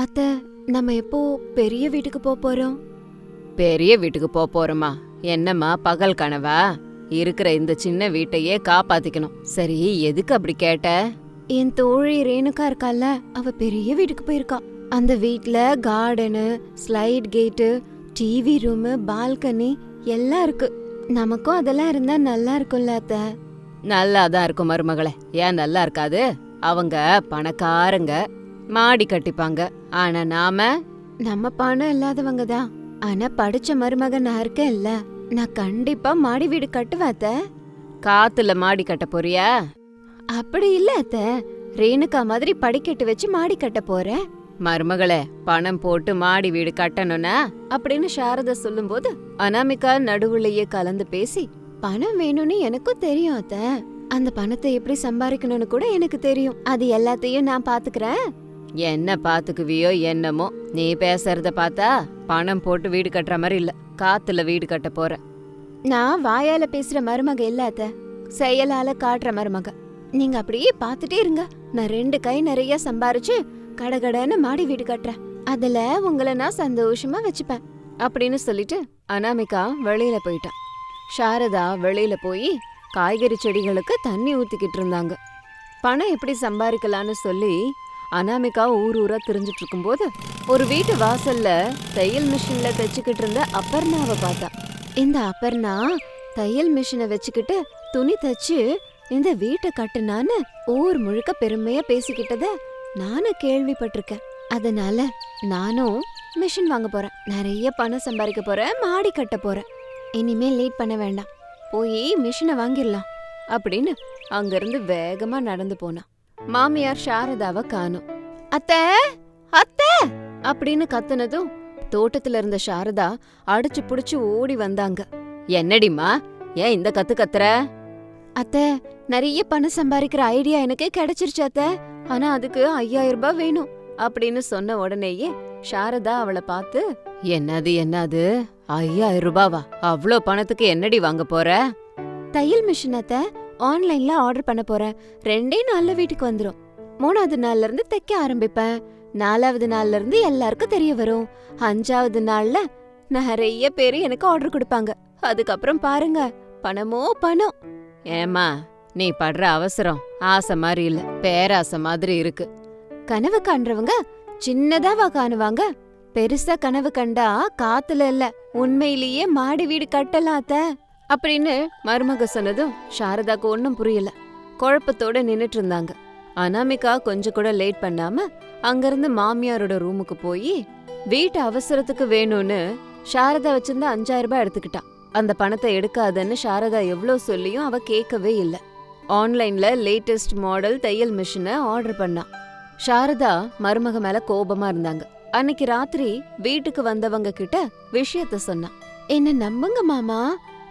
அத்த நம்ம எப்போ பெரிய வீட்டுக்கு போப் போறோம்? பெரிய வீட்டுக்கு போப் போறோமா? என்னம்மா பகல் கனவா? இருக்கிற இந்த சின்ன வீட்டையே காப்பாத்திக்கணும். சரி எதுக்கு அப்படி கேட்ட? என் தோழி ரேணுகா இருக்கால அவ பெரிய வீட்டுக்கு போயிருக்கா. அந்த வீட்ல garden slide gate TV room balcony எல்லாம் இருக்கு. நமக்கும் அதெல்லாம் இருந்தா நல்லா இருக்கும்ல அத்த. நல்லா தான் இருக்கும் மருமகளே. ஏன் நல்லா இருக்காது? அவங்க பணக்காரங்க. மாடி கட்டிப்பாங்க. ஆனா நாம நம்ம பணம் இல்லாதவங்க தான். ஆனா படிச்ச மருமக நான் இருக்கேன்ல. நான் கண்டிப்பா மாடி வீடு கட்டுவாத்த அத்த. காத்துல மாடி கட்ட போறியா? அப்படி இல்ல அத்த. ரேணுகா மாதிரி படிக்கட்டு வச்சு மாடி கட்ட போறேன். மருமகளே பணம் போட்டு மாடி வீடு கட்டணும்னா? அப்படின்னு சாரதா சொல்லும்போது அனாமிகா நடுவுலயே கலந்து பேசி பணம் வேணும்னு எனக்கும் தெரியும் அத்த. அந்த பணத்தை எப்படி சம்பாதிக்கணும்னு கூட எனக்கு தெரியும். அது எல்லாத்தையும் நான் பாத்துக்கிறேன். என்ன பாத்துக்குவியோ என்னமோ நீ பேசுறத பார்த்தா பணம் போட்டு வீடு கட்டுற மாதிரி இல்ல. காத்துல வீடு கட்ட போற. நான் வாயால பேசுற மருமக இல்லாத செயலால காட்டுற மருமக. நீங்க அப்படியே பாத்துட்டே இருங்க. நான் ரெண்டு கை நிறைய சம்பாரிச்சு கடகடன்னு மாடி வீடு கட்டுறேன். அதுல உங்களை நான் சந்தோஷமா வச்சுப்பேன். அப்படின்னு சொல்லிட்டு அனாமிகா வெளியில போயிட்டான். சாரதா வெளியில போய் காய்கறி செடிகளுக்கு தண்ணி ஊத்திக்கிட்டு இருந்தாங்க. பணம் எப்படி சம்பாதிக்கலாம்னு சொல்லி அனாமிகா ஊர் ஊரா திரிஞ்சிட்டு இருக்கும்போது ஒரு வீட்டு வாசல்ல தையல் மிஷின்ல தைச்சுக்கிட்டு இருந்த அப்பர்ணாவை பார்த்தா. இந்த அப்பர்ணா தையல் மிஷினை வச்சுக்கிட்டு துணி தச்சு இந்த வீட்டை கட்டுனான்னு ஊர் முழுக்க பெருமையா பேசிக்கிட்டத நானும் கேள்விப்பட்டிருக்கேன். அதனால நானும் மிஷின் வாங்க போறேன். நிறைய பணம் சம்பாதிக்க போறேன் மாடி கட்ட போறேன். இனிமே லேட் பண்ண வேண்டாம். போய் மிஷினை வாங்கிடலாம் அப்படின்னு அங்கிருந்து வேகமா நடந்து போனான் மாமியார் சாரதாவை காணும். அத்தை அத்தை! அப்படின்னு கத்துனதும் தோட்டத்துல இருந்த சாரதா அடிச்சு புடிச்சு ஓடி வந்தாங்க. என்னடிமா ஏன் இந்த கத்து கத்துற? அத்தை நிறைய பணம் சம்பாதிக்கிற ஐடியா எனக்கு கிடைச்சிருச்சு அத்தை. ஆனா அதுக்கு ஐயாயிரம் ரூபாய் வேணும் அப்படின்னு சொன்ன உடனேயே சாரதா அவளை பார்த்து என்னது என்னது? ஐயாயிரம் ரூபாவா? அவ்ளோ பணத்துக்கு என்னடி வாங்க போற? தையல் மிஷின் அத்தை. ஆன்லைன்ல ஆர்டர் பண்ண போறேன். ரெண்டே நாள்ல வீட்டுக்கு வந்துரும். மூணாவது நாள்ல இருந்து தைக்க ஆரம்பிப்பேன். நாலாவது நாள்ல இருந்து எல்லாருக்கும் தெரிய வரும். அஞ்சாவது நாள்ல நிறைய பேர் எனக்கு ஆர்டர் கொடுப்பாங்க. அதுக்கப்புறம் பாருங்க பணமோ பணம். ஏமா நீ படுற அவசரம். ஆசை மாதிரி இல்ல பேராசை மாதிரி இருக்கு. கனவு காண்றவங்க சின்னதாவா காணுவாங்க. பெருசா கனவு கண்டா காத்துல இல்ல உண்மையிலேயே மாடி வீடு கட்டலாத்த அப்படின்னு மருமக சொன்னதும் சாரதாக்கு ஒன்றும் புரியல. குழப்பத்தோட நின்றுட்டு இருந்தாங்க. அனாமிகா கொஞ்சம் கூட லேட் பண்ணாம அங்கிருந்து மாமியாரோட ரூமுக்கு போய் வீட்டு அவசரத்துக்கு வேணும்னு சாரதா வச்சிருந்த அஞ்சாயிரம் ரூபாய் எடுத்துக்கிட்டா. அந்த பணத்தை எடுக்காதன்னு சாரதா எவ்வளோ சொல்லியும் அவ கேட்கவே இல்லை. ஆன்லைன்ல லேட்டஸ்ட் மாடல் தையல் மிஷினை ஆர்டர் பண்ணா. சாரதா மருமக மேல கோபமா இருந்தாங்க. அன்னைக்கு ராத்திரி வீட்டுக்கு வந்தவங்க கிட்ட விஷயத்த சொன்னா. என்ன நம்புங்க மாமா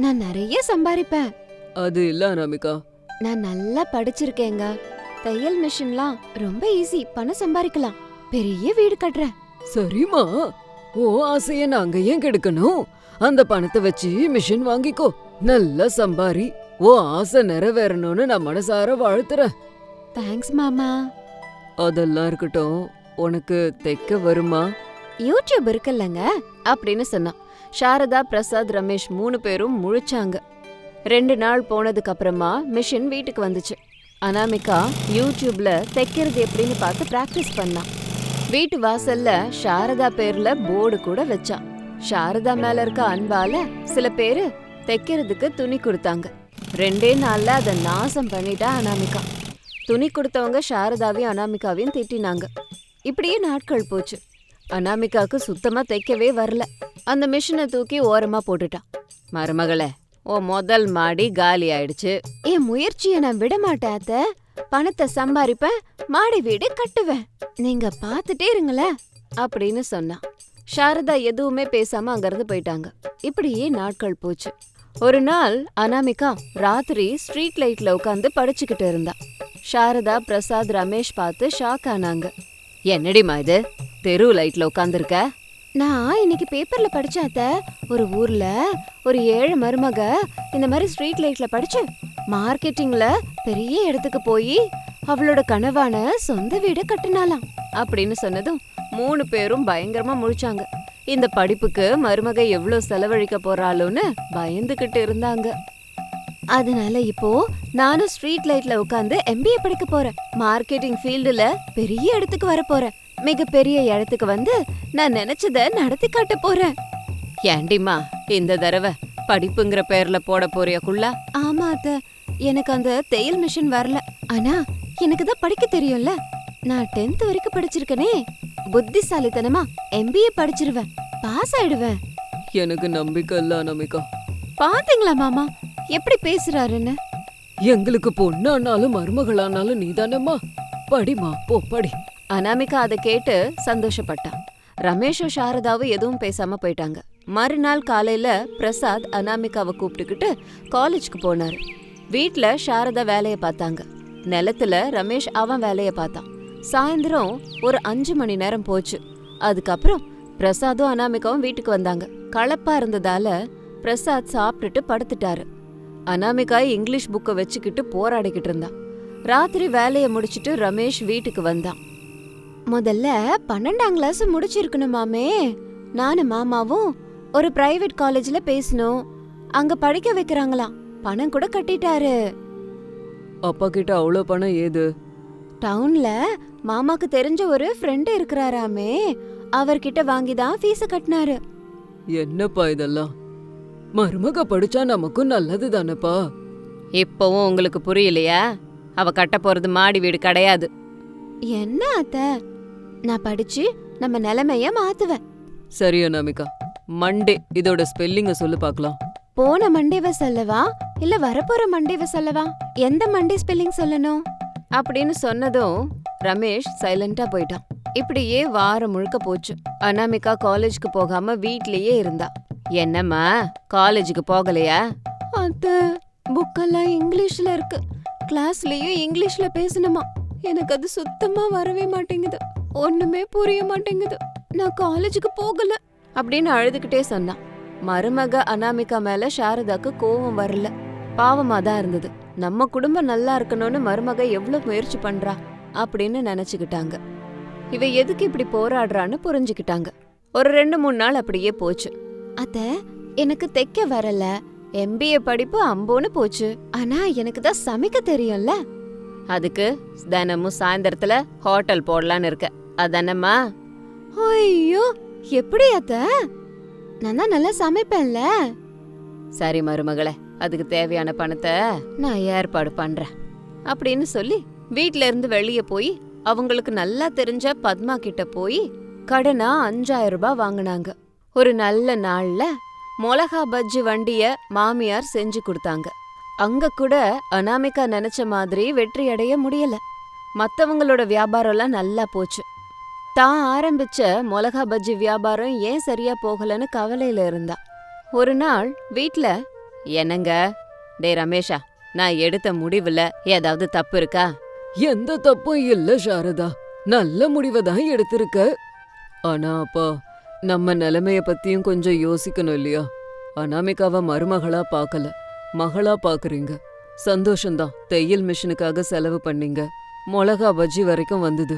நான் நிறைய சம்பாதிப்பேன் அது இல்ல அனாமிகா. நான் நல்லா படிச்சிருக்கேங்க. தையல் மிஷின்லாம் ரொம்ப ஈஸி பணம் சம்பாதிக்கலாம் பெரிய வீடு கட்டுறேன். சரிம்மா. ஓ ஆசைய நாங்க ஏன் கெடுக்கணும்? அந்த பணத்தை வச்சு மிஷின் வாங்கிக்கோ. நல்லா சம்பாரி. ஓ ஆசை நிறைவேறணும்னு நான் மனசார வாழ்த்துறேன். தேங்க்ஸ் மாமா. அதெல்லாம் இருக்கட்டும். உனக்கு தைக்க வருமா? யூடியூப் இருக்குல்லங்க அப்படின்னு சொன்னான். சாரதா பிரசாத் ரமேஷ் மூணு பேரும் முழிச்சாங்க. ரெண்டு நாள் போனதுக்கு அப்புறமா மிஷின் வீட்டுக்கு வந்துச்சு. அனாமிகா யூடியூப்ல தைக்கிறது எப்படின்னு பார்த்து பிராக்டிஸ் பண்ணான் வீட்டு வாசல்ல சாரதா பேர்ல போர்டு கூட வச்சான் சாரதா மேல இருக்க அன்பால சில பேரு தைக்கிறதுக்கு துணி கொடுத்தாங்க. ரெண்டே நாள்ல அதை நாசம் பண்ணிட்டா அனாமிகா. துணி கொடுத்தவங்க சாரதாவையும் அனாமிகாவையும் திட்டினாங்க. இப்படியே நாட்கள் போச்சு. அனாமிகாவுக்கு சுத்தமா தைக்கவே வரல. அந்த மிஷினை தூக்கி ஓரமா போட்டுட்டான். மருமகளே ஓ முதல் மாடி காலி ஆயிடுச்சு. என் முயற்சியை நான் விட மாட்டேன் அத்த. பணத்தை சம்பாரிப்பேன் மாடி வீடு கட்டுவேன். நீங்க பாத்துட்டே இருங்களேன் அப்படின்னு சொன்னான். சாரதா எதுவுமே பேசாம அங்கிருந்து போயிட்டாங்க. இப்படியே நாட்கள் போச்சு. ஒரு நாள் அனாமிகா ராத்திரி ஸ்ட்ரீட் லைட்ல உட்காந்து படிச்சுக்கிட்டு இருந்தா. சாரதா பிரசாத் ரமேஷ் பார்த்து ஷாக் ஆனாங்க. என்னடிமா இது? தெரு லைட்ல உட்காந்துருக்க நான் இன்னைக்கு பேப்பர்ல படிச்சேன் ஒரு ஊர்ல ஒரு ஏழு மருமக இந்த மாதிரி ஸ்ட்ரீட் லைட்ல படிச்சு மார்க்கெட்டிங்ல பெரிய இடத்துக்கு போய் அவளோட கனவான சொந்த வீடு கட்டினாலாம் அப்படின்னு சொன்னதும் மூணு பேரும் பயங்கரமா முழிச்சாங்க. இந்த படிப்புக்கு மருமக எவ்வளவு செலவழிக்க போறாளோன்னு பயந்துகிட்டு இருந்தாங்க. அதனால இப்போ நானும் ஸ்ட்ரீட் லைட்ல உட்காந்து எம்பிஏ படிக்க போறேன். மார்க்கெட்டிங் ஃபீல்டுல பெரிய இடத்துக்கு வர போறேன். மிகப்பெரிய இடத்துக்கு வந்து நான் நினைச்சத நடத்தி காட்ட போறேன். ஏண்டிம்மா இந்த தடவை படிப்புங்கிற பேர்ல போட போறியக்குள்ள ஆமா அத்த. எனக்கு அந்த தையல் மிஷின் வரல. ஆனா எனக்கு தான் படிக்க தெரியும்ல. நான் 10th வரைக்கும் படிச்சிருக்கனே. புத்திசாலித்தனமா எம்பிஏ படிச்சிருவேன். பாஸ் ஆயிடுவேன். எனக்கு நம்பிக்கை இல்ல அனாமிகா. பாத்தீங்களா மாமா? எப்படி பேசுறாருன்னு? எங்களுக்கு பொண்ணானாலும் மருமகளானாலும் நீதானம்மா. படிமா போ படி. அனாமிகா அதை கேட்டு சந்தோஷப்பட்டான் ரமேஷும் சாரதாவும் எதுவும் பேசாம போயிட்டாங்க. மறுநாள் காலையில பிரசாத் அனாமிகாவை கூப்பிட்டுக்கிட்டு காலேஜ்க்கு போனாரு. வீட்ல சாரதா வேலைய பார்த்தாங்க. நிலத்துல ரமேஷ் அவன் வேலைய பார்த்தான். சாயந்தரம் ஒரு அஞ்சு மணி நேரம் போச்சு. அதுக்கப்புறம் பிரசாதும் அனாமிகாவும் வீட்டுக்கு வந்தாங்க. களைப்பா இருந்ததால பிரசாத் சாப்பிட்டுட்டு படுத்துட்டாரு. அனாமிகா இங்கிலீஷ் புக்கை வச்சுக்கிட்டு போராடிக்கிட்டு இருந்தா. ராத்திரி வேலைய முடிச்சிட்டு ரமேஷ் வீட்டுக்கு வந்தான். முதல்ல பன்னெண்டாம் கிளாஸ் முடிச்சிருக்கணுமாமே நானும் மாமாவும் ஒரு பிரைவேட் காலேஜ்ல பேசணும் அங்க படிக்க வைக்கிறாங்களாம். பணம் கூட கட்டிட்டாரு. அப்பா கிட்ட அவ்வளோ பணம் ஏது? டவுன்ல மாமாக்கு தெரிஞ்ச ஒரு ஃப்ரெண்ட் இருக்கிறாராமே. அவர்கிட்ட வாங்கி தான் ஃபீஸ் கட்டினாரு. என்னப்பா இதெல்லாம்? மருமக படிச்சா நமக்கும் நல்லது தானப்பா? இப்பவும் உங்களுக்கு புரியலையா? அவ கட்ட போறது மாடி வீடு கிடையாது. என்ன அத்த? நான் படிச்சு நம்ம நிலைமைய மாத்துவேன். சரி அனாமிகா மண்டே இதோட ஸ்பெல்லிங்க சொல்லு பார்க்கலாம். போன மண்டேவ சொல்லவா? இல்ல வரப்போற மண்டேவ சொல்லவா? எந்த மண்டே ஸ்பெல்லிங் சொல்லணும்? அப்படின்னு சொன்னதும் ரமேஷ் சைலண்டா போயிட்டான். இப்படியே வாரம் முழுக்க போச்சு. அனாமிகா காலேஜ்க்கு போகாம வீட்லயே இருந்தா. என்னம்மா காலேஜுக்கு போகலையா? அத்த புக்கெல்லாம் இங்கிலீஷ்ல இருக்கு. கிளாஸ்லயும் இங்கிலீஷ்ல பேசணுமா? எனக்கு அது சுத்தமா வரவே மாட்டேங்குது. ஒண்ணுமே புரிய மாட்டேங்குது. நான் காலேஜுக்கு போகல. அப்படின்னு அழுதுகிட்டே சொன்னான். மருமக அனாமிகா மேல சாரதாக்கு கோவம் வரல. பாவமா தான் இருந்தது. நம்ம குடும்பம் நல்லா இருக்கணும்னு மருமக எவ்வளவு முயற்சி பண்றா அப்படின்னு நினைச்சுக்கிட்டாங்க. இவ எதுக்கு இப்படி போராடுறான்னு புரிஞ்சுக்கிட்டாங்க. ஒரு ரெண்டு மூணு நாள் அப்படியே போச்சு. அத்த எனக்கு தைக்க வரல. எம்பிஏ படிப்பு அம்போன்னு போச்சு. ஆனா எனக்கு தான் சமைக்க தெரியும்ல. அதுக்கு தினமும் சாயந்தரத்துல ஹோட்டல் போடலான்னு இருக்க. அதானம்மா? ஐயோ எப்படி அத்த? நான் தான் நல்லா சமைப்பேன்ல. சரி மருமகளே அதுக்கு தேவையான பணத்தை நான் ஏற்பாடு பண்றேன். அப்படின்னு சொல்லி வீட்ல இருந்து வெளியே போய் அவங்களுக்கு நல்லா தெரிஞ்ச பத்மா கிட்ட போய் கடனா அஞ்சாயிரம் ரூபாய் வாங்குனாங்க. ஒரு நல்ல நாள்ல மொளகா பஜ்ஜி வண்டிய மாமியார் செஞ்சு கொடுத்தாங்க. அங்க கூட அனாமிகா நினைச்ச மாதிரி வெற்றி அடைய முடியல. மத்தவங்களோட வியாபாரம்லாம் நல்லா போச்சு. தான் ஆரம்பிச்ச மொளகா பஜ்ஜி வியாபாரம் ஏன் சரியா போகலன்னு கவலையில இருந்தா. ஒரு நாள் வீட்ல என்னங்க? டே ரமேஷா நான் எடுத்த முடிவுல ஏதாவது தப்பு இருக்கா? எந்த தப்பும் இல்ல சாரதா. நல்ல முடிவை தான் எடுத்திருக்க. ஆனா அப்பா நம்ம நிலைமைய பத்தியும் கொஞ்சம் யோசிக்கணும் இல்லையா? அனாமிகாவ மருமகளா பார்க்கல மகளா பாக்குறீங்க. சந்தோஷம்தான். தையல் மிஷினுக்காக செலவு பண்ணீங்க. மிளகா பஜ்ஜி வரைக்கும் வந்தது.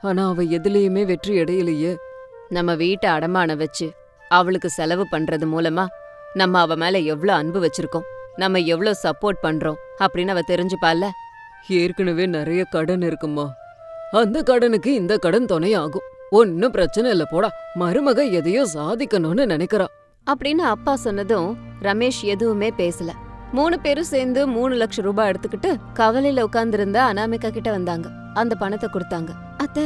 ஆனா அவ எதுலயுமே வெற்றி அடையலையே. நம்ம வீட்டை அடமானம் வச்சு அவளுக்கு செலவு பண்றது மூலமா நம்ம அவ மேல எவ்ளோ அன்பு வச்சிருக்கோம். நம்ம எவ்ளோ சப்போர்ட் பண்றோம் அப்படின்னு அவ தெரிஞ்சுப்பால ஏற்கனவே நிறைய கடன் இருக்குமா? அந்த கடனுக்கு இந்த கடன் துணையாகும் ஒன்னும் பிரச்சனை இல்ல போடா. மருமக எதையோ சாதிக்கணும்னு நினைக்கிறா. அப்படின்னு அப்பா சொன்னதும் ரமேஷ் எதுவுமே பேசல. மூணு பேரும் சேர்ந்து மூணு லட்சம் ரூபாய் எடுத்துக்கிட்டு கவலையில உட்கார்ந்திருந்த அனாமிகா கிட்ட வந்தாங்க. அந்த பணத்தை கொடுத்தாங்க. அத்த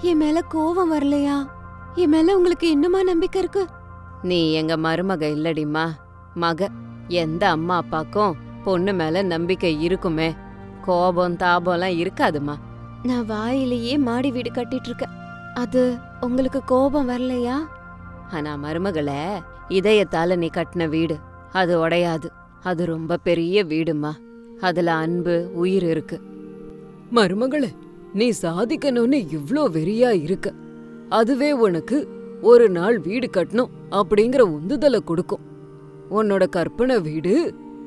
என் மேல கோவம் வரலையா? என் மேல உங்களுக்கு இன்னுமா நம்பிக்கை இருக்கு? நீ எங்க மருமக இல்லடிம்மா. மக எந்த அம்மா அப்பாக்கும் பொண்ணு மேல நம்பிக்கை இருக்குமே. கோபம் தாபம்லாம் இருக்காதுமா நான் வாயிலேயே மாடி வீடு கட்டிட்டு இருக்கேன். அது உங்களுக்கு கோபம் வரலையா? ஆனா மருமகளே இதயத்தால நீ கட்டின வீடு அது உடையாது. அது ரொம்ப பெரிய வீடுமா. அதுல அன்பு உயிர் இருக்கு. மருமகளே நீ சாதிக்கணும்னு இவ்ளோ வெறியா இருக்க. அதுவே உனக்கு ஒரு நாள் வீடு கட்டணும் அப்படிங்கிற உந்துதலை கொடுக்கும். உன்னோட கற்பனை வீடு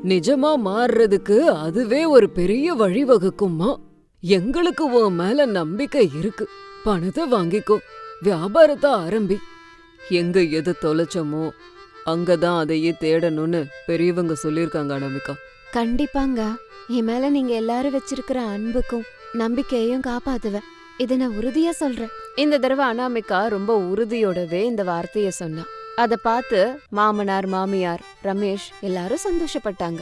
நிஜமா மாறுறதுக்கு அதுவே ஒரு பெரிய வழிவகுக்கும்மா எங்களுக்கு உன் மேல நம்பிக்கை இருக்கு. பணத்தை வாங்கிக்கோ. வியாபாரத்தை ஆரம்பி. எங்க எது தொலைச்சோமோ அங்கதான் அதையே தேடணும்னு பெரியவங்க சொல்லியிருக்காங்க அனாமிகா. கண்டிப்பாங்க. என் மேல நீங்க எல்லாரும் வச்சிருக்கிற அன்புக்கும் நம்பிக்கையையும் காப்பாத்துவேன். இத நான் உறுதியா சொல்றேன். இந்த தடவை அனாமிகா ரொம்ப உறுதியோடவே இந்த வார்த்தைய சொன்னா. அத பார்த்து மாமனார் மாமியார் ரமேஷ் எல்லாரும் சந்தோஷப்பட்டாங்க.